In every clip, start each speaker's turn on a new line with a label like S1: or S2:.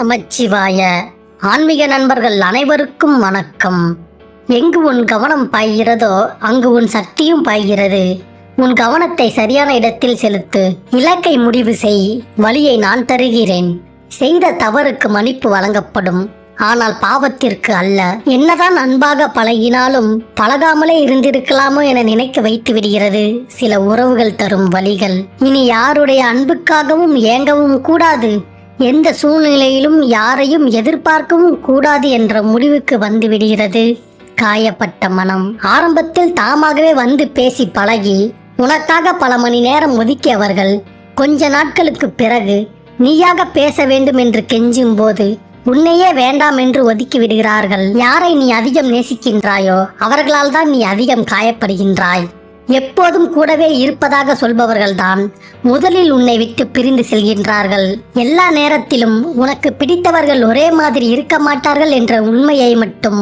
S1: நமச்சிவாய. ஆன்மீக நண்பர்கள் அனைவருக்கும் வணக்கம். எங்கு உன் கவனம் பாய்கிறதோ அங்கு உன் சக்தியும் பாய்கிறது. உன் கவனத்தை சரியான இடத்தில் செலுத்து இலக்கை முடிவு செய் வழியை நான் தருகிறேன். செய்த தவறுக்கு மன்னிப்பு வழங்கப்படும். ஆனால் பாவத்திற்கு அல்ல. என்னதான் அன்பாக பழகினாலும் பழகாமலே இருந்திருக்கலாமோ என நினைக்க வைத்து விடுகிறது. சில உறவுகள் தரும் வழிகள். இனி யாருடைய அன்புக்காகவும் ஏங்கவும் கூடாது. எந்த சூழ்நிலையிலும் யாரையும் எதிர்பார்க்கவும் கூடாது என்ற முடிவுக்கு வந்து விடுகிறது. காயப்பட்ட மனம். ஆரம்பத்தில் தாமாகவே வந்து பேசி பழகி உனக்காக பல மணி நேரம் ஒதுக்கியவர்கள் கொஞ்ச நாட்களுக்கு பிறகு நீயாக பேச வேண்டும் என்று கெஞ்சும் போது உன்னையே வேண்டாம் என்று ஒதுக்கி விடுகிறார்கள். யாரை நீ அதிகம் நேசிக்கின்றாயோ அவர்களால் தான் நீ அதிகம் காயப்படுகின்றாய். எப்போதும் கூடவே இருப்பதாக சொல்பவர்கள்தான் முதலில் உன்னை விட்டு பிரிந்து செல்கின்றார்கள். எல்லா நேரத்திலும் உனக்கு பிடித்தவர்கள் ஒரே மாதிரி இருக்க மாட்டார்கள் என்ற உண்மையை மட்டும்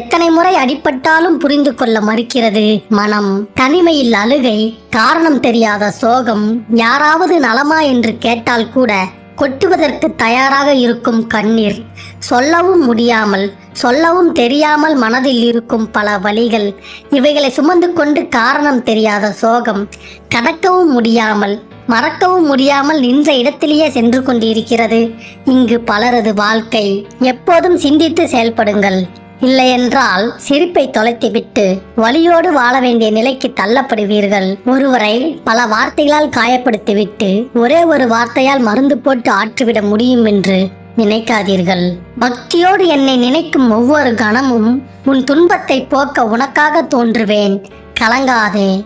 S1: எத்தனை முறை அடிபட்டாலும் புரிந்து கொள்ள மறுக்கிறது மனம். தனிமையில் அழுகை காரணம் தெரியாத சோகம் யாராவது நலமா என்று கேட்டால் கூட கொட்டுவதற்கு தயாராக இருக்கும் கண்ணீர். சொல்லவும் முடியாமல் சொல்லவும் தெரியாமல் மனதில் இருக்கும் பல வழிகள் இவைகளை சுமந்து கொண்டு காரணம் தெரியாத சோகம் கடக்கவும் முடியாமல் மறக்கவும் முடியாமல் நின்ற இடத்திலேயே சென்று கொண்டிருக்கிறது. இங்கு பலரது வாழ்க்கை. எப்போதும் சிந்தித்து செயல்படுங்கள். இல்லையென்றால் சிரிப்பை தொலைத்துவிட்டு வலியோடு வாழ வேண்டிய நிலைக்கு தள்ளப்படுவீர்கள். ஒருவரை பல வார்த்தைகளால் காயப்படுத்திவிட்டு ஒரே ஒரு வார்த்தையால் மருந்து போட்டு ஆற்றிவிட முடியும் என்று நினைக்காதீர்கள். பக்தியோடு என்னை நினைக்கும் ஒவ்வொரு கணமும் உன் துன்பத்தை போக்க உனக்காக தோன்றுவேன். கலங்காதே.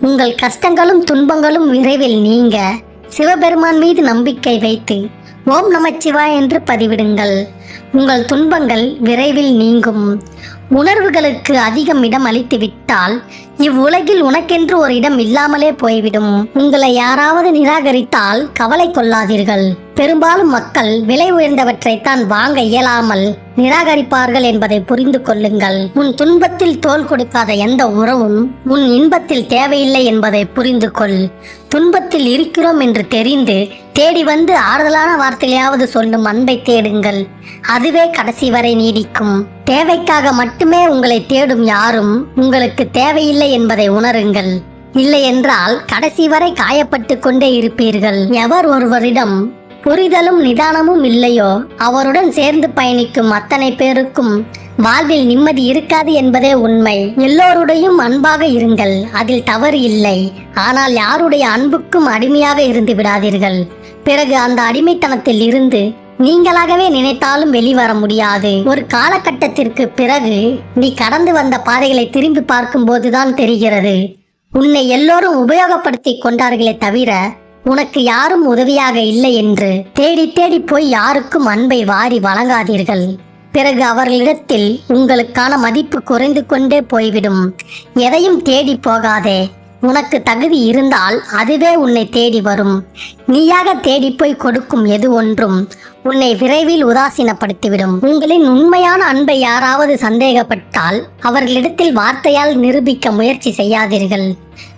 S1: உங்கள் கஷ்டங்களும் துன்பங்களும் விரைவில் நீங்க. சிவபெருமான் மீது நம்பிக்கை வைத்து ஓம் நமச்சிவாய் என்று பதிவிடுங்கள். உங்கள் துன்பங்கள் விரைவில் நீங்கும். உணர்வுகளுக்கு அதிகம் இடம் அளித்து விட்டால் இவ்வுலகில் உனக்கென்று ஒரு இடம் இல்லாமலே போய்விடும். உங்களை யாராவது நிராகரித்தால் கவலை கொள்ளாதீர்கள். பெரும்பாலும் மக்கள் விலை உயர்ந்தவற்றைத்தான் வாங்க இயலாமல் நிராகரிப்பார்கள் என்பதை புரிந்து கொள்ளுங்கள். உன் துன்பத்தில் தோல் கொடுக்காத எந்த உறவும் உன் இன்பத்தில் தேவையில்லை என்பதை புரிந்து கொள். துன்பத்தில் இருக்கிறோம் என்று தெரிந்து தேடி வந்து ஆறுதலான வார்த்தையாவது சொல்லும் அன்பை தேடுங்கள். அதுவே கடைசி வரை நீடிக்கும். தேவைக்காக மட்டுமே உங்களை தேடும் யாரும் உங்களுக்கு தேவையில்லை என்பதை உணருங்கள். இல்லை என்றால் கடைசி வரை காயப்பட்டு கொண்டே இருப்பீர்கள். எவர் ஒருவரிடம் புரிதலும் நிதானமும் இல்லையோ? அவருடன் சேர்ந்து பயணிக்கும் அத்தனை பேருக்கும் வாழ்வில் நிம்மதி இருக்காது என்பதே உண்மை. எல்லோருடையும் அன்பாக இருங்கள். அதில் தவறு இல்லை. ஆனால் யாருடைய அன்புக்கும் அடிமையாக இருந்து விடாதீர்கள். பிறகு அந்த அடிமைத்தனத்தில் இருந்து நீங்களாகவே நினைத்தாலும் வெளிவர முடியாது. ஒரு காலகட்டத்திற்கு பிறகு நீ கடந்து வந்த பாதைகளை திரும்பி பார்க்கும்போதுதான் தெரிகிறது. உன்னை எல்லோரும் உபயோகப்படுத்தி கொண்டார்களே தவிர உனக்கு யாரும் உதவியாக இல்லை என்று தேடி தேடி போய் யாருக்கும் அன்பை வாரி வழங்காதீர்கள். பிறகு அவர்களிடத்தில் உங்களுக்கான மதிப்பு குறைந்து கொண்டே போய்விடும். எதையும் தேடி போகாதே. உனக்கு தகுதி இருந்தால் அதுவே உன்னை தேடி வரும். நீயாக தேடி போய் கொடுக்கும் எது ஒன்றும் உன்னை விரைவில் உதாசீனப்படுத்திவிடும். உங்களின் உண்மையான அன்பை யாராவது சந்தேகப்பட்டால் அவர்களிடத்தில் வார்த்தையால் நிரூபிக்க முயற்சி செய்யாதீர்கள்.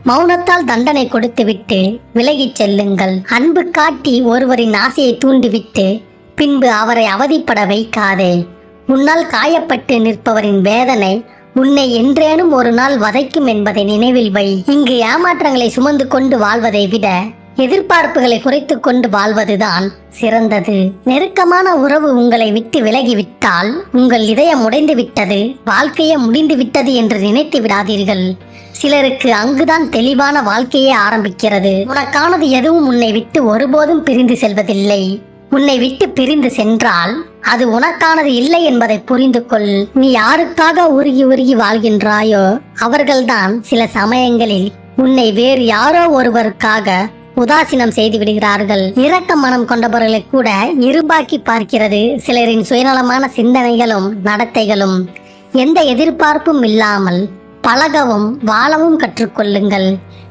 S1: மௌனத்தால் தண்டனை கொடுத்துவிட்டு விலகிச் செல்லுங்கள். அன்பு காட்டி ஒருவரின் ஆசையை தூண்டிவிட்டு பின்பு அவரை அவதிப்பட வைக்காதே. உன்னால் காயப்பட்டு நிற்பவரின் வேதனை உன்னை என்றேனும் ஒரு நாள் வதைக்கும் என்பதை நினைவில் வை. இங்கு ஏமாற்றங்களை சுமந்து கொண்டு வாழ்வதை விட எதிர்பார்ப்புகளை குறைத்து கொண்டு வாழ்வதுதான் சிறந்தது. நெருக்கமான உறவு உங்களை விட்டு விலகிவிட்டால் உங்கள் இதயம் உடைந்து விட்டது வாழ்க்கையே முடிந்து விட்டது என்று நினைத்து விடாதீர்கள். சிலருக்கு அங்குதான் தெளிவான வாழ்க்கையே ஆரம்பிக்கிறது. உனக்கானது எதுவும் உன்னை விட்டு ஒருபோதும் பிரிந்து செல்வதில்லை. உன்னை விட்டு பிரிந்து சென்றால் அது உனக்கானது இல்லை என்பதை புரிந்து கொள். நீ யாருக்காக உருகி உருகி வாழ்கின்றாயோ அவர்கள்தான் சில சமயங்களில் உன்னை வேறு யாரோ ஒருவருக்காக உதாசீனம் செய்து விடுகிறார்கள். இரக்க மனம் கொண்டவர்களை கூட இருபாக்கி பார்க்கிறது. சிலரின் சுயநலமான சிந்தனைகளும் நடத்தைகளும் எந்த எதிர்பார்ப்பும் இல்லாமல் பழகவும் வாழவும் கற்றுக்கொள்ளுங்கள்.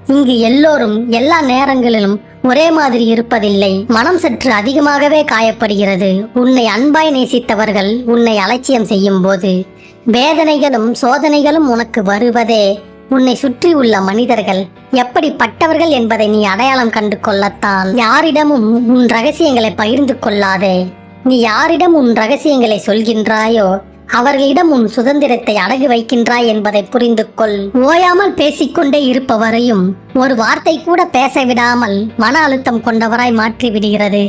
S1: இங்கு எல்லோரும் எல்லா நேரங்களிலும் ஒரே மாதிரி இருப்பதில்லை. மனம் சற்று அதிகமாகவே காயப்படுகிறது. உன்னை அன்பாய் நேசித்தவர்கள் உன்னை அலட்சியம் செய்யும் போது வேதனைகளும் சோதனைகளும் உனக்கு வருவதே உன்னை சுற்றி உள்ள மனிதர்கள் எப்படிப்பட்டவர்கள் என்பதை நீ அடையாளம் கண்டு கொள்ளத்தான். யாரிடமும் உன் ரகசியங்களை பகிர்ந்து கொள்ளாதே. நீ யாரிடம் உன் ரகசியங்களை சொல்கின்றாயோ அவர்களிடம் உன் சுதந்திரத்தை அடகு வைக்கின்றாய் என்பதை புரிந்து கொள். ஓயாமல் பேசிக்கொண்டே இருப்பவரையும் ஒரு வார்த்தை கூட பேச விடாமல் மன அழுத்தம் கொண்டவராய் மாற்றி விடுகிறது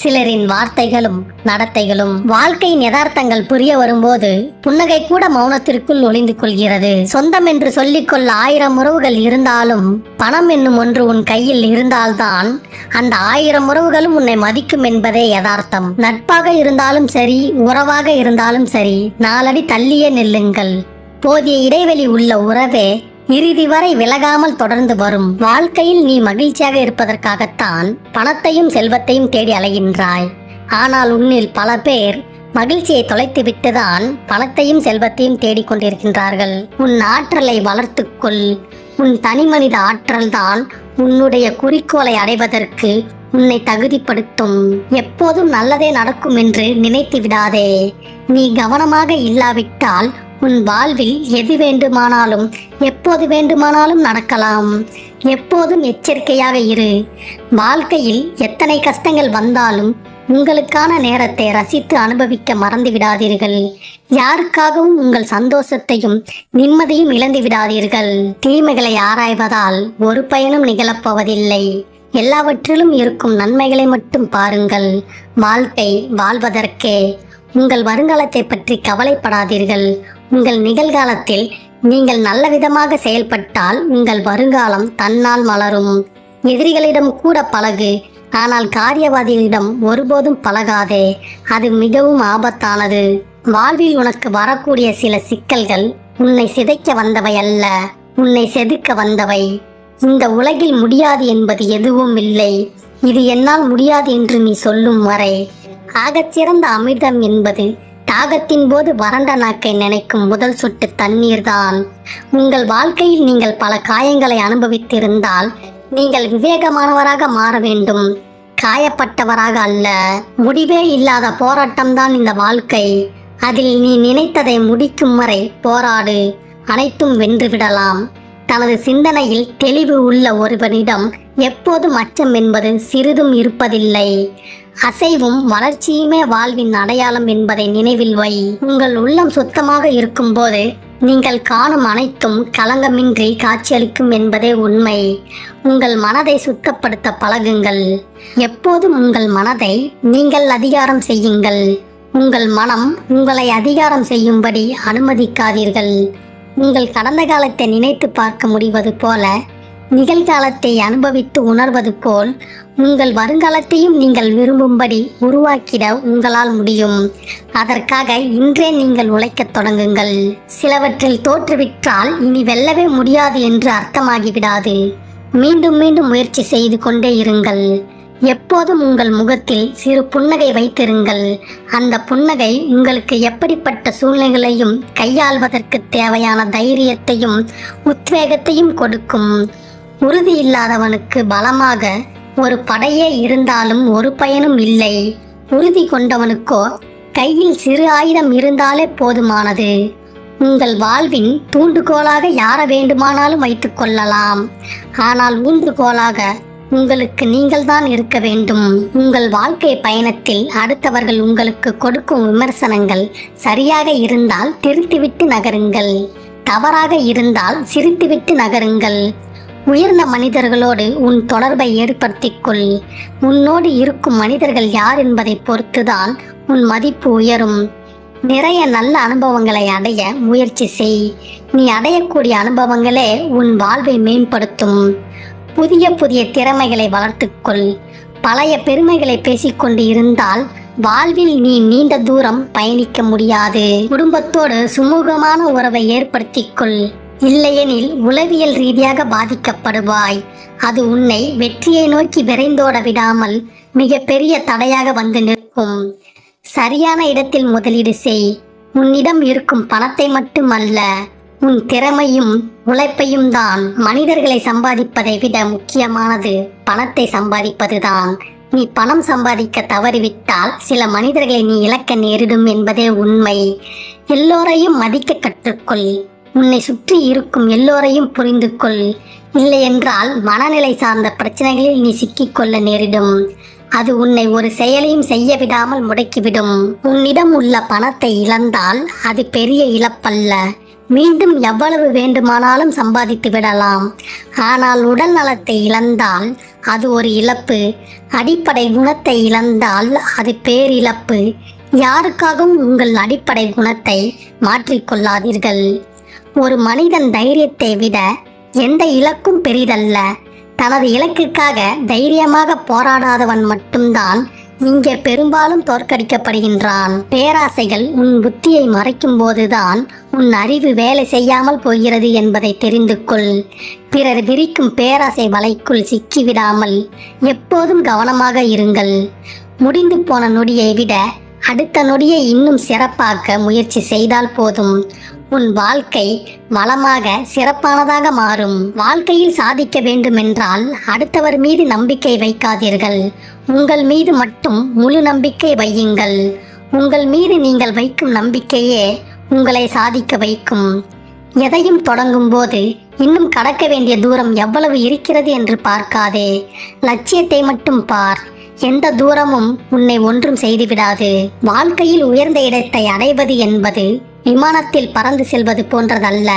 S1: சிலரின் வார்த்தைகளும் நடத்தைகளும் வாழ்க்கையின் யதார்த்தங்கள் புரிய வரும்போது புன்னகை கூட மௌனத்திற்குள் ஒளிந்து கொள்கிறது. சொந்தம் என்று சொல்லிக்கொள்ள ஆயிரம் உறவுகள் இருந்தாலும் பணம் என்னும் ஒன்று உன் கையில் இருந்தால்தான் அந்த ஆயிரம் உறவுகளும் உன்னை மதிக்கும் என்பதே யதார்த்தம். நட்பாக இருந்தாலும் சரி உறவாக இருந்தாலும் சரி நாலடி தள்ளியே நில்லுங்கள். போதிய இடைவெளி உள்ள உறவே இறுதி வரை விலகாமல் தொடர்ந்து வரும். வாழ்க்கையில் நீ மகிழ்ச்சியாக இருப்பதற்காகத்தான் பணத்தையும் செல்வத்தையும் தேடி அலைகின்றாய். ஆனால் உன்னில் பல பேர் மகிழ்ச்சியை தொலைத்து விட்டுதான் பணத்தையும் செல்வத்தையும் தேடிக்கொண்டிருக்கின்றார்கள் உன் ஆற்றலை வளர்த்துக்கொள் உன் தனிமனித ஆற்றல்தான் உன்னுடைய குறிக்கோளை அடைவதற்கு உன்னை தகுதிப்படுத்தும். எப்போதும் நல்லதே நடக்கும் என்று நினைத்து விடாதே. நீ கவனமாக இல்லாவிட்டால் உன் வாழ்வில் எது வேண்டுமானாலும் எப்போது வேண்டுமானாலும் நடக்கலாம். எப்போதும் எச்சரிக்கையாக இரு. வாழ்க்கையில் எத்தனை கஷ்டங்கள் வந்தாலும் உங்களுக்கான நேரத்தை ரசித்து அனுபவிக்க மறந்து விடாதீர்கள். யாருக்காகவும் உங்கள் சந்தோஷத்தையும் நிம்மதியும் இழந்து விடாதீர்கள். தீமைகளை ஆராய்வதால் ஒரு பயனும் நிகழப்போவதில்லை. எல்லாவற்றிலும் இருக்கும் நன்மைகளை மட்டும் பாருங்கள். வாழ்க்கை வாழ்வதற்கே. உங்கள் வருங்காலத்தை பற்றி கவலைப்படாதீர்கள். உங்கள் நிகழ்காலத்தில் நீங்கள் நல்ல விதமாக செயல்பட்டால் உங்கள் வருங்காலம் தன்னால் மலரும். எதிரிகளிடம் கூட பழகு ஆனால் காரியவாதிகளிடம் ஒருபோதும் பழகாதே. அது மிகவும் ஆபத்தானது. வாழ்வில் உனக்கு வரக்கூடிய சில சிக்கல்கள் உன்னை சிதைக்க வந்தவை அல்ல உன்னை செதுக்க வந்தவை. இந்த உலகில் முடியாது என்பது எதுவும் இல்லை. இது என்னால் முடியாது என்று நீ சொல்லும் வரை ஆகச்சிறந்த அமிர்தம் என்பது தாகத்தின் போது வறண்ட நாக்கை நினைக்கும் முதல் சொட்டு தண்ணீர்தான். உங்கள் வாழ்க்கையில் நீங்கள் பல காயங்களை அனுபவித்திருந்தால் நீங்கள் விவேகமானவராக மாற வேண்டும். காயப்பட்டவராக அல்ல முடிவே இல்லாத போராட்டம்தான் இந்த வாழ்க்கை. அதில் நீ நினைத்ததை முடிக்கும் வரை போராடு அனைத்தும் வென்றுவிடலாம் தனது சிந்தனையில் தெளிவு உள்ள ஒருவனிடம் எப்போதும் அச்சம் என்பது சிறிதும் இருப்பதில்லை. அசைவும் வளர்ச்சியுமே வாழ்வின் அடையாளம் என்பதை நினைவில் வை. உங்கள் உள்ளம் சுத்தமாக இருக்கும்போது நீங்கள் காணும் அனைத்தும் களங்கமின்றி காட்சியளிக்கும் என்பதே உண்மை. உங்கள் மனதை சுத்தப்படுத்த பழகுங்கள். எப்போதும் உங்கள் மனதை நீங்கள் அதிகாரம் செய்யுங்கள். உங்கள் மனம் உங்களை அதிகாரம் செய்யும்படி அனுமதிக்காதீர்கள். உங்கள் கடந்த காலத்தை நினைத்து பார்க்க முடிவது போல நிகழ்காலத்தை அனுபவித்து உணர்வது போல் உங்கள் வருங்காலத்தையும் நீங்கள் விரும்பும்படி உருவாக்கிட உங்களால் முடியும். அதற்காக இன்றே நீங்கள் உழைக்கத் தொடங்குங்கள். சிலவற்றில் தோற்றுவிட்டால் இனி வெல்லவே முடியாது என்று அர்த்தமாகிவிடாது. மீண்டும் மீண்டும் முயற்சி செய்து கொண்டே இருங்கள். எப்போதும் உங்கள் முகத்தில் சிறு புன்னகை வைத்திருங்கள். அந்த புன்னகை உங்களுக்கு எப்படிப்பட்ட சூழ்நிலைகளையும் கையாள்வதற்கு தேவையான தைரியத்தையும் உத்வேகத்தையும் கொடுக்கும். உறுதி இல்லாதவனுக்கு பலமாக ஒரு படையே இருந்தாலும் ஒரு பயனும் இல்லை. உறுதி கொண்டவனுக்கோ கையில் சிறு ஆயுதம் இருந்தாலே போதுமானது. உங்கள் வாழ்வின் தூண்டுகோலாக யார வேண்டுமானாலும் வைத்துக் கொள்ளலாம். ஆனால் ஊன்றுகோலாக உங்களுக்கு நீங்கள்தான் இருக்க வேண்டும். உங்கள் வாழ்க்கை பயணத்தில் அடுத்தவர்கள் உங்களுக்கு கொடுக்கும் விமர்சனங்கள் சரியாக இருந்தால் திருத்திவிட்டு நகருங்கள். தவறாக இருந்தால் சிரித்துவிட்டு நகருங்கள். உயர்ந்த மனிதர்களோடு உன் தொடர்பை ஏற்படுத்திக்கொள். உன்னோடு இருக்கும் மனிதர்கள் யார் என்பதை பொறுத்துதான் உன் மதிப்பு உயரும். நிறைய நல்ல அனுபவங்களை அடைய முயற்சி செய். நீ அடையக்கூடிய அனுபவங்களே உன் வாழ்வை மேம்படுத்தும். புதிய புதிய திறமைகளை வளர்த்துக்கொள். பழைய பெருமைகளை பேசிக்கொண்டு இருந்தால் வாழ்வில் நீ நீண்ட தூரம் பயணிக்க முடியாது. குடும்பத்தோடு சுமூகமான உறவை ஏற்படுத்திக் கொள் இல்லையெனில் உளவியல் ரீதியாக பாதிக்கப்படுவாய். அது உன்னை வெற்றியை நோக்கி விரைந்தோட விடாமல் மிக பெரிய தடையாக வந்து நிற்கும். சரியான இடத்தில் முதலீடு செய். உன்னிடம் இருக்கும் பணத்தை மட்டுமல்ல உன் திறமையும் உழைப்பையும் தான் மனிதர்களை சம்பாதிப்பதை விட முக்கியமானது பணத்தை சம்பாதிப்பதுதான். நீ பணம் சம்பாதிக்க தவறிவிட்டால் சில மனிதர்களை நீ இழக்க நேரிடும் என்பதே உண்மை. எல்லோரையும் மதிக்க கற்றுக்கொள். உன்னை சுற்றி இருக்கும் எல்லோரையும் புரிந்து கொள் இல்லையென்றால் மனநிலை சார்ந்த பிரச்சனைகளில் நீ சிக்கிக்கொள்ள நேரிடும். அது உன்னை ஒரு செயலையும் செய்ய விடாமல் முடக்கிவிடும். உன்னிடம் உள்ள பணத்தை இழந்தால் அது பெரிய இழப்பல்ல. மீண்டும் எவ்வளவு வேண்டுமானாலும் சம்பாதித்து விடலாம். ஆனால் உடல் நலத்தை இழந்தால் அது ஒரு இழப்பு. அடிப்படை குணத்தை இழந்தால் அது பேரிழப்பு. யாருக்காகவும் உங்கள் அடிப்படை குணத்தை மாற்றிக்கொள்ளாதீர்கள் ஒரு மனிதன் தைரியத்தை விட எந்த இலக்கும் பெரிதல்ல. தனது இலக்குக்காக தைரியமாக போராடாதவன் மட்டும்தான் இங்கே பெரும்பாலும் தோற்கடிக்கப்படுகின்றான். பேராசைகள் உன் புத்தியை மறைக்கும் போதுதான் உன் அறிவு வேலை செய்யாமல் போகிறது என்பதை தெரிந்து கொள். பிறர் விரிக்கும் பேராசை வலைக்குள் சிக்கிவிடாமல் எப்போதும் கவனமாக இருங்கள். முடிந்து போன நொடியை விட அடுத்த நொடியை இன்னும் சிறப்பாக்க முயற்சி செய்தால் போதும். உன் வாழ்க்கை வளமாக சிறப்பானதாக மாறும். வாழ்க்கையில் சாதிக்க வேண்டுமென்றால் அடுத்தவர் மீது நம்பிக்கை வைக்காதீர்கள். உங்கள் மீது மட்டும் முழு நம்பிக்கை வையுங்கள். உங்கள் மீது நீங்கள் வைக்கும் நம்பிக்கையே உங்களை சாதிக்க வைக்கும். எதையும் தொடங்கும் போது இன்னும் கடக்க வேண்டிய தூரம் எவ்வளவு இருக்கிறது என்று பார்க்காதே. லட்சியத்தை மட்டும் பார். எந்த தூரமும் உன்னை ஒன்றும் செய்துவிடாது. வாழ்க்கையில் உயர்ந்த இடத்தை அடைவது என்பது விமானத்தில் பறந்து செல்வது போன்றதல்ல.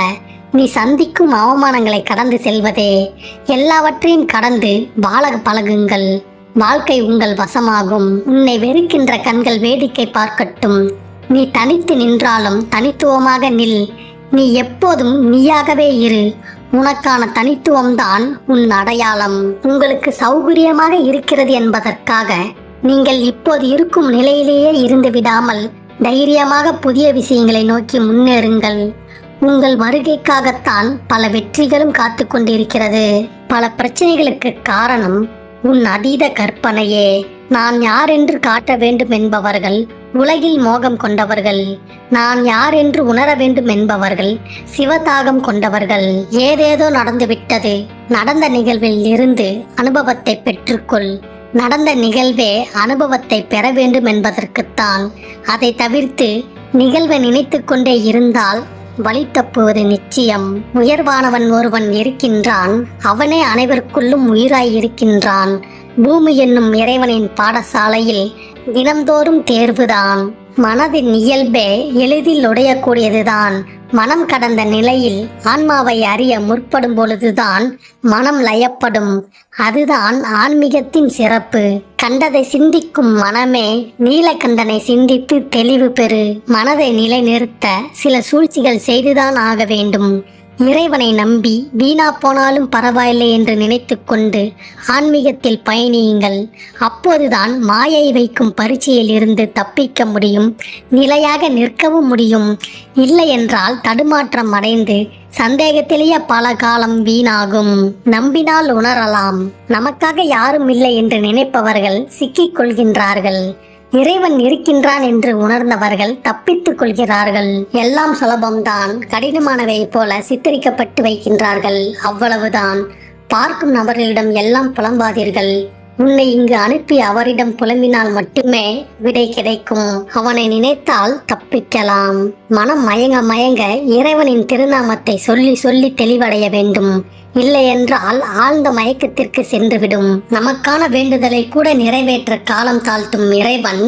S1: நீ சந்திக்கும் அவமானங்களை கடந்து செல்வதே. எல்லாவற்றையும் கடந்து வாழ பழகுங்கள். வாழ்க்கை உங்கள் வசமாகும். உன்னை வெறுக்கின்ற கண்கள் வேடிக்கை பார்க்கட்டும். நீ தனித்து நின்றாலும் தனித்துவமாக நில். நீ எப்போதும் நீயாகவே இரு. உனக்கான தனித்துவம்தான் உன் அடையாளம். உங்களுக்கு சௌகரியமாக இருக்கிறது என்பதற்காக நீங்கள் இப்போது இருக்கும் நிலையிலேயே இருந்து விடாமல் தைரியமாக புதிய விஷயங்களை நோக்கி முன்னேறுங்கள். உங்கள் வருகைக்காகத்தான் பல வெற்றிகளும் காத்து கொண்டிருக்கிறது. பல பிரச்சனைகளுக்கு காரணம் உன் அதீத கற்பனையே. நான் யார் என்று காட்ட வேண்டும் என்பவர்கள் உலகில் மோகம் கொண்டவர்கள். நான் யார் என்று உணர வேண்டும் என்பவர்கள் சிவதாகம் கொண்டவர்கள். ஏதேதோ நடந்துவிட்டது. நடந்த நிகழ்வில் இருந்து அனுபவத்தை பெற்றுக்கொள். நடந்த நிகழ்வே அனுபவத்தை பெற வேண்டும் என்பதற்குத்தான் அதை தவிர்த்து நிகழ்வை நினைத்து கொண்டே இருந்தால் வழி தப்புவது நிச்சயம். உயர்வானவன் ஒருவன் இருக்கின்றான் அவனே அனைவருக்குள்ளும் உயிராய் இருக்கின்றான். பூமி என்னும் இறைவனின் பாடசாலையில் தினந்தோறும் தேர்வுதான். மனதின் இயல்பே எளிதில் உடையக்கூடியதுதான். மனம் கடந்த நிலையில் ஆன்மாவை அறிய முற்படும் பொழுதுதான் மனம் லயப்படும். அதுதான் ஆன்மீகத்தின் சிறப்பு. கண்டதை சிந்திக்கும் மனமே நீலகண்டனை சிந்தித்து தெளிவு பெறு. மனதை நிலைநிறுத்த சில சூழ்ச்சிகள் செய்துதான் ஆக வேண்டும். இறைவனை நம்பி வீணா போனாலும் பரவாயில்லை என்று நினைத்துக்கொண்டு ஆன்மீகத்தில் பயணியுங்கள். அப்போதுதான் மாயை வைக்கும் பரீட்சையில் இருந்து தப்பிக்க முடியும் நிலையாக நிற்கவும் முடியும். இல்லை என்றால் தடுமாற்றம் அடைந்து சந்தேகத்திலேயே பல காலம் வீணாகும். நம்பினால் உணரலாம். நமக்காக யாரும் இல்லை என்று நினைப்பவர்கள் சிக்கிக் கொள்கின்றார்கள். இறைவன் இருக்கின்றான் என்று உணர்ந்தவர்கள் தப்பித்துக் கொள்கிறார்கள். எல்லாம் சுலபம்தான். கடினமானவை போல சித்தரிக்கப்பட்டு வைக்கின்றார்கள். அவ்வளவுதான். பார்க்கும் நபர்களிடம் எல்லாம் புலம்பாதீர்கள். உன்னை இங்கு அனுப்பி அவரிடம் புலம்பினால் மட்டுமே விடை கிடைக்கும். அவனை நினைத்தால் தப்பிக்கலாம். மனம் மயங்க மயங்க இறைவனின் திருநாமத்தை சொல்லி சொல்லி தெளிவடைய வேண்டும். இல்லை என்றால் ஆழ்ந்த மயக்கத்திற்கு சென்றுவிடும். நமக்கான வேண்டுதலை கூட நிறைவேற்ற காலம் தாழ்த்தும் இறைவன்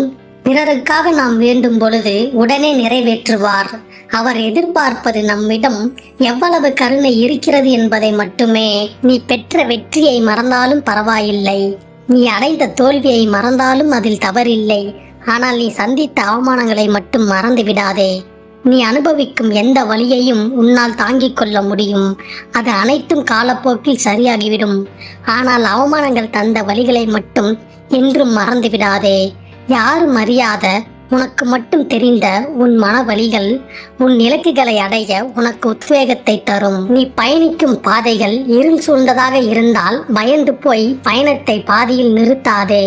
S1: பிறருக்காக நாம் வேண்டும் பொழுது உடனே நிறைவேற்றுவார். அவர் எதிர்பார்ப்பது நம்மிடம் எவ்வளவு கருணை இருக்கிறது என்பதை மட்டுமே நீ பெற்ற வெற்றியை மறந்தாலும் பரவாயில்லை. நீ அடைந்த தோல்வியை மறந்தாலும் அதில் தவறில்லை. ஆனால் நீ சந்தித்த அவமானங்களை மட்டும் மறந்து விடாதே நீ அனுபவிக்கும் எந்த வழியையும் உன்னால் தாங்கிக் கொள்ள முடியும். அது அனைத்தும் காலப்போக்கில் சரியாகிவிடும். ஆனால் அவமானங்கள் தந்த வழிகளை மட்டும் என்றும் மறந்து விடாதே யாரும் அறியாத உனக்கு மட்டும் தெரிந்த உன் மன வழிகள் உன் இலக்குகளை அடைய உனக்கு உத்வேகத்தை தரும். நீ பயணிக்கும் பாதைகள் இருள் சூழ்ந்ததாக இருந்தால் பயந்து போய் பயணத்தை பாதியில் நிறுத்தாதே.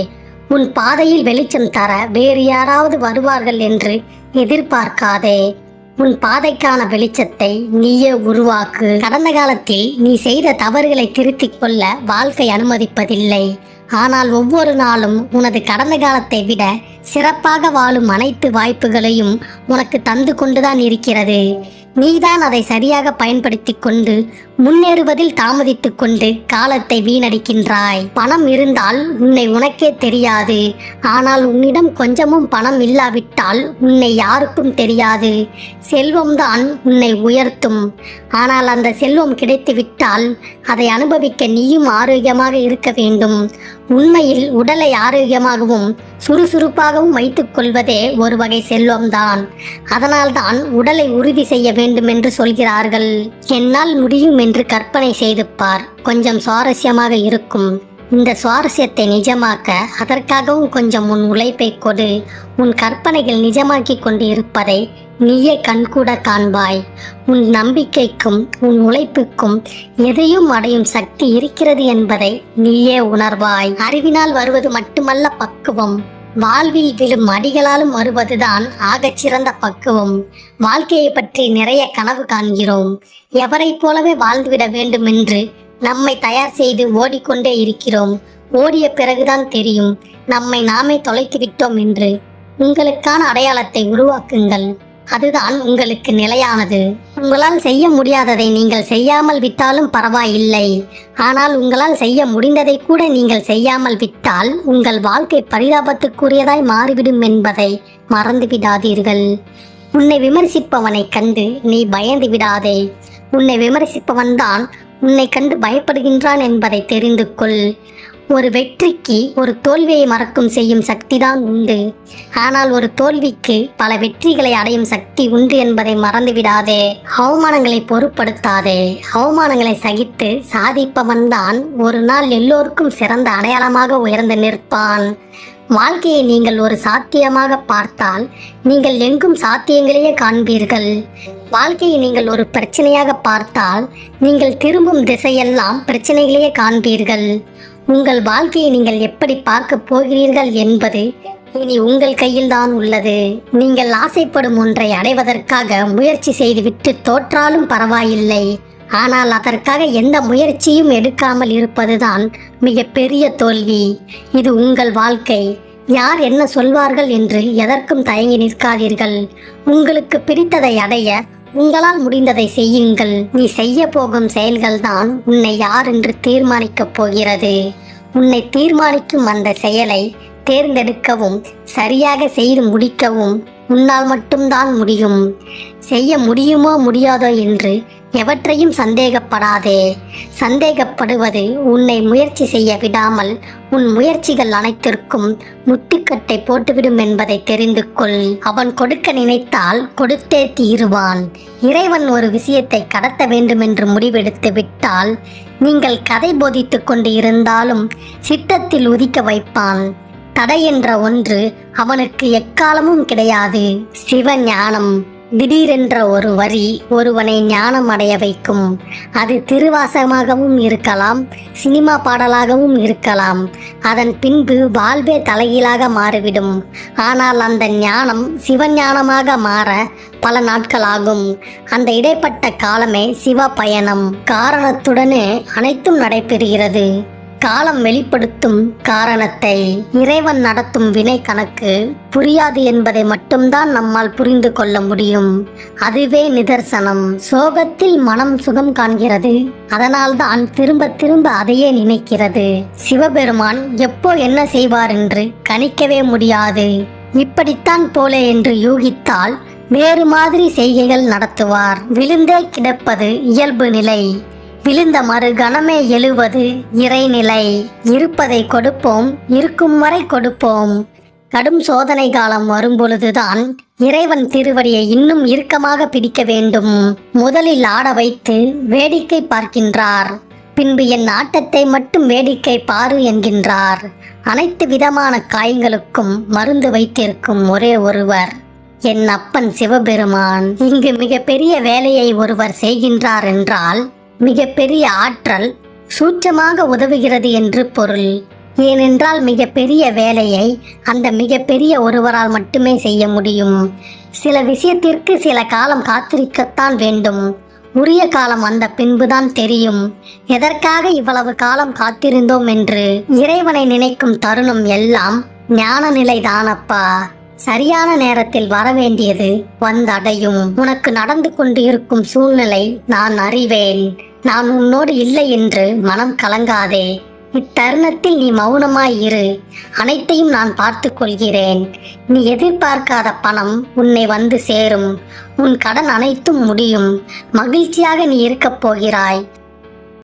S1: உன் பாதையில் வெளிச்சம் தர வேறு யாராவது வருவார்கள் என்று எதிர்பார்க்காதே. உன் பாதைக்கான வெளிச்சத்தை நீயே உருவாக்கு. கடந்த காலத்தில் நீ செய்த தவறுகளை திருத்திக் கொள்ள வாழ்க்கை அனுமதிப்பதில்லை. ஆனால் ஒவ்வொரு நாளும் உனது கடந்த காலத்தை விட சிறப்பாக வாழும் அனைத்து வாய்ப்புகளையும் உனக்கு தந்து கொண்டுதான் இருக்கிறது. நீதான் அதை சரியாக பயன்படுத்திக் கொண்டு முன்னேறுவதில் தாமதித்துக் கொண்டு காலத்தை வீணடிக்கின்றாய். பணம் இருந்தால் உன்னை உனக்கே தெரியாது. ஆனால் உன்னிடம் கொஞ்சமும் பணம் இல்லாவிட்டால் உன்னை யாருக்கும் தெரியாது. செல்வம்தான் உன்னை உயர்த்தும். ஆனால் அந்த செல்வம் கிடைத்துவிட்டால் அதை அனுபவிக்க நீயும் ஆரோக்கியமாக இருக்க வேண்டும். உண்மையில் உடலை ஆரோக்கியமாகவும் சுறுசுறுப்பாகவும் வைத்துக் கொள்வதே ஒரு வகை செல்வம்தான். அதனால்தான் உடலை உறுதி செய்ய வேண்டும் என்று சொல்கிறார்கள். என்னால் முடியும் என்று கற்பனை செய்து பார். கொஞ்சம் சுவாரஸ்யமாக இருக்கும். இந்த சுவாரஸ்யத்தை நிஜமாக்க அதற்காகவும் கொஞ்சம் உன் உழைப்பை கொடு. உன் கற்பனைகள் நிஜமாக்கி கொண்டு இருப்பதை நீயே கண்கூட காண்பாய் உன் நம்பிக்கைக்கும் உன் உழைப்புக்கும் எதையும் அடையும் சக்தி இருக்கிறது என்பதை நீயே உணர்வாய். அறிவினால் வருவது மட்டுமல்ல பக்குவம். வாழ்வில் விழும் அடிகளாலும் வருவதுதான் ஆகச் சிறந்த பக்குவம். வாழ்க்கையை பற்றி நிறைய கனவு காண்கிறோம். எவரைப் போலவே வாழ்ந்துவிட வேண்டும் என்று நம்மை தயார் செய்து ஓடிக்கொண்டே இருக்கிறோம். ஓடிய பிறகுதான் தெரியும். நம்மை நாமே தொலைத்து விட்டோம் என்று. உங்களுக்கான அடையாளத்தை உருவாக்குங்கள். அதுதான் உங்களுக்கு நிலையானது. உங்களால் செய்ய முடியாததை நீங்கள் செய்யாமல் விட்டாலும் பரவாயில்லை. ஆனால் உங்களால் செய்ய முடிந்ததை கூட நீங்கள் செய்யாமல் விட்டால் உங்கள் வாழ்க்கை பரிதாபத்துக்குரியதாய் மாறிவிடும் என்பதை மறந்து விடாதீர்கள். உன்னை விமர்சிப்பவனை கண்டு நீ பயந்து விடாதே. உன்னை விமர்சிப்பவன்தான் உன்னை கண்டு பயப்படுகின்றான் என்பதை தெரிந்து கொள். ஒரு வெற்றிக்கு ஒரு தோல்வியை மறக்கும் செய்யும் சக்திதான் உண்டு. ஆனால் ஒரு தோல்விக்கு பல வெற்றிகளை அடையும் சக்தி உண்டு என்பதை மறந்துவிடாதே. அவமானங்களை பொருட்படுத்தாதே. அவமானங்களை சகித்து சாதிப்பவன்தான் ஒரு நாள் எல்லோருக்கும் சிறந்த அடையாளமாக உயர்ந்து நிற்பான். வாழ்க்கையை நீங்கள் ஒரு சாத்தியமாக பார்த்தால் நீங்கள் எங்கும் சாத்தியங்களையே காண்பீர்கள். வாழ்க்கையை நீங்கள் ஒரு பிரச்சனையாக பார்த்தால் நீங்கள் திரும்பும் திசையெல்லாம் பிரச்சனைகளையே காண்பீர்கள். உங்கள் வாழ்க்கையை நீங்கள் எப்படி பார்க்க போகிறீர்கள் என்பது இனி உங்கள் கையில்தான் உள்ளது. நீங்கள் ஆசைப்படும் ஒன்றை அடைவதற்காக முயற்சி செய்துவிட்டு தோற்றாலும் பரவாயில்லை. ஆனால் அதற்காக எந்த முயற்சியும் எடுக்காமல் இருப்பதுதான் மிகப்பெரிய தோல்வி. இது உங்கள் வாழ்க்கை. யார் என்ன சொல்வார்கள் என்று எதற்கும் தயங்கி நிற்காதீர்கள். உங்களுக்கு பிடித்ததை அடைய உங்களால் முடிந்ததை செய்யுங்கள். நீ செய்ய போகும் செயல்கள்தான் உன்னை யார் என்று தீர்மானிக்கப் போகிறது. உன்னை தீர்மானிக்கும் அந்த செயலை தேர்ந்தெடுக்கவும் சரியாக செய்து முடிக்கவும் உன்னால் மட்டும்தான் முடியும். செய்ய முடியுமோ முடியாதோ என்று எவற்றையும் சந்தேகப்படாதே. சந்தேகப்படுவது உன்னை முயற்சி செய்ய விடாமல் உன் முயற்சிகள் அனைத்திற்கும் முட்டுக்கட்டை போட்டுவிடும் என்பதை தெரிந்து கொள். அவன் கொடுக்க நினைத்தால் கொடுத்தே தீருவான். இறைவன் ஒரு விஷயத்தை கடத்த வேண்டும் என்று முடிவெடுத்து விட்டால் நீங்கள் கதை போதித்து கொண்டு இருந்தாலும் சித்தத்தில் உதிக்க வைப்பான். தடை என்ற ஒன்று அவனுக்கு எக்காலமும் கிடையாது. சிவஞானம். திடீரென்ற ஒரு வரி ஒருவனை ஞானம் அடைய வைக்கும். அது திருவாசகமாகவும் இருக்கலாம் சினிமா பாடலாகவும் இருக்கலாம். அதன் பின்பு வாழ்வே தலைகீழாக மாறிவிடும். ஆனால் அந்த ஞானம் சிவஞானமாக மாற பல நாட்களாகும் அந்த இடைப்பட்ட காலமே சிவ பயணம் காரணத்துடனே அனைத்தும் நடைபெறுகிறது. காலம் வெளிப்படுத்தும் காரணத்தை இறைவன் நடத்தும் வினை கணக்கு புரியாது என்பதை மட்டும்தான் நம்மால் புரிந்து கொள்ள முடியும். அதுவே நிதர்சனம். சோகத்தில் மனம் சுகம் காண்கிறது. அதனால்தான் திரும்ப திரும்ப அதையே நினைக்கிறது. சிவபெருமான் எப்போ என்ன செய்வார் என்று கணிக்கவே முடியாது. இப்படித்தான் போல என்று யூகித்தால் வேறு மாதிரி செய்கைகள் நடத்துவார். விழுந்தே கிடப்பது இயல்பு நிலை. விழுந்த மறு கணமே எழுவது இறைநிலை. இருப்பதை கொடுப்போம் இருக்கும் வரை கொடுப்போம். கடும் சோதனை காலம் வரும்பொழுதுதான் இறைவன் திருவடியை இன்னும் இறுக்கமாக பிடிக்க வேண்டும். முதலில் ஆட வைத்து வேடிக்கை பார்க்கின்றார். பின்பு என் ஆட்டத்தை மட்டும் வேடிக்கை பாரு என்கின்றார். அனைத்து விதமான காயங்களுக்கும் மருந்து வைத்திருக்கும் ஒரே ஒருவர். என் அப்பன் சிவபெருமான். இங்கு மிகப்பெரிய வேலையை ஒருவர் செய்கின்றார் என்றால் மிகப்பெரிய ஆற்றல் சூட்சமாக உதவுகிறது என்று பொருள். ஏனென்றால் மிகப்பெரிய வேலையை அந்த மிகப்பெரிய ஒருவரால் மட்டுமே செய்ய முடியும். சில விஷயத்திற்கு சில காலம் காத்திருக்கத்தான் வேண்டும். உரிய காலம் வந்த பின்புதான் தெரியும். எதற்காக இவ்வளவு காலம் காத்திருந்தோம் என்று. இறைவனை நினைக்கும் தருணம் எல்லாம் ஞான நிலை தானப்பா சரியான நேரத்தில் வரவேண்டியது வந்தடையும். உனக்கு நடந்து கொண்டு இருக்கும் சூழ்நிலை நான் அறிவேன். நான் உன்னோடு இல்லை என்று மனம் கலங்காதே. இத்தருணத்தில் நீ மௌனமாய் இரு. அனைத்தையும் நான் பார்த்து கொள்கிறேன். நீ எதிர்பார்க்காத பணம் உன்னை வந்து சேரும். உன் கடன் அனைத்தும் முடியும். மகிழ்ச்சியாக நீ இருக்கப் போகிறாய்.